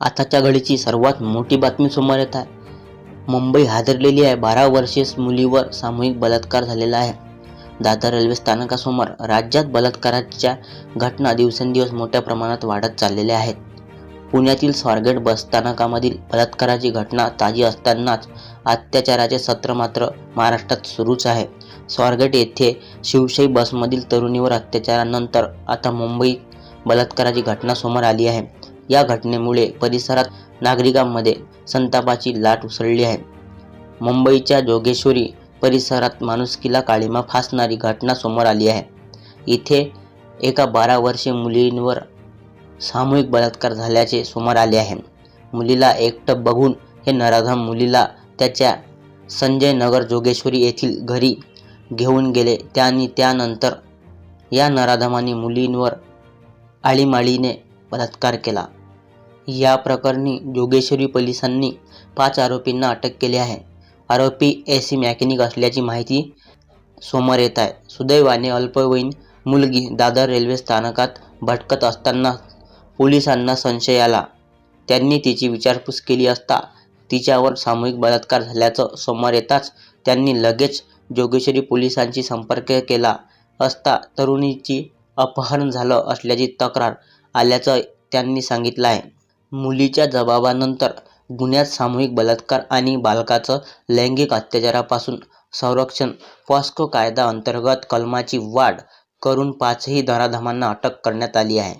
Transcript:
आताच्या घडीची सर्वात मोठी बातमी समोर येत आहे. मुंबई हादरलेली आहे. बारा वर्षीय मुलीवर सामूहिक बलात्कार झालेला आहे. दादर रेल्वे स्थानकासमोर राज्यात बलात्काराच्या घटना दिवसेंदिवस मोठ्या प्रमाणात वाढत चाललेल्या आहेत. पुण्यातील स्वारगेट बस स्थानकामधील बलात्काराची घटना ताजी असतानाच अत्याचाराचे सत्र मात्र महाराष्ट्रात सुरूच आहे. स्वारगेट येथे शिवशाही बसमधील तरुणीवर अत्याचारानंतर आता मुंबईत बलात्काराची घटना समोर आली आहे. या घटनेमुळे परिसरात नागरिकांमध्ये संतापाची लाट उसळली आहे. मुंबईच्या जोगेश्वरी परिसरात माणुसकीला काळीमा फासणारी घटना समोर आली आहे. इथे एका बारा वर्षे मुलींवर सामूहिक बलात्कार झाल्याचे समोर आले आहे. मुलीला एकटं बघून हे नराधम मुलीला त्याच्या संजय नगर जोगेश्वरी येथील घरी घेऊन गेले. त्यांनी त्यानंतर या नराधमाने मुलींवर आळीमाळीने बलात्कार केला. या प्रकरणी जोगेश्वरी पोलिसांनी पाच आरोपींना अटक केली आहे. आरोपी ए सी मॅकॅनिक असल्याची माहिती समोर येत आहे. सुदैवाने अल्पवयीन मुलगी दादर रेल्वे स्थानकात भटकत असताना पोलिसांना संशय आला. त्यांनी तिची विचारपूस केली असता तिच्यावर सामूहिक बलात्कार झाल्याचं समोर येताच त्यांनी लगेच जोगेश्वरी पोलिसांशी संपर्क केला असता तरुणीची अपहरण झालं असल्याची तक्रार आल्याचं त्यांनी सांगितलं आहे. मुलीच्या जबाबानंतर गुन्ह्यात सामूहिक बलात्कार आणि बालकाचं लैंगिक अत्याचारापासून संरक्षण पॉस्को कायदा अंतर्गत कलमाची वाढ करून पाचही नराधमांना अटक करण्यात आली आहे.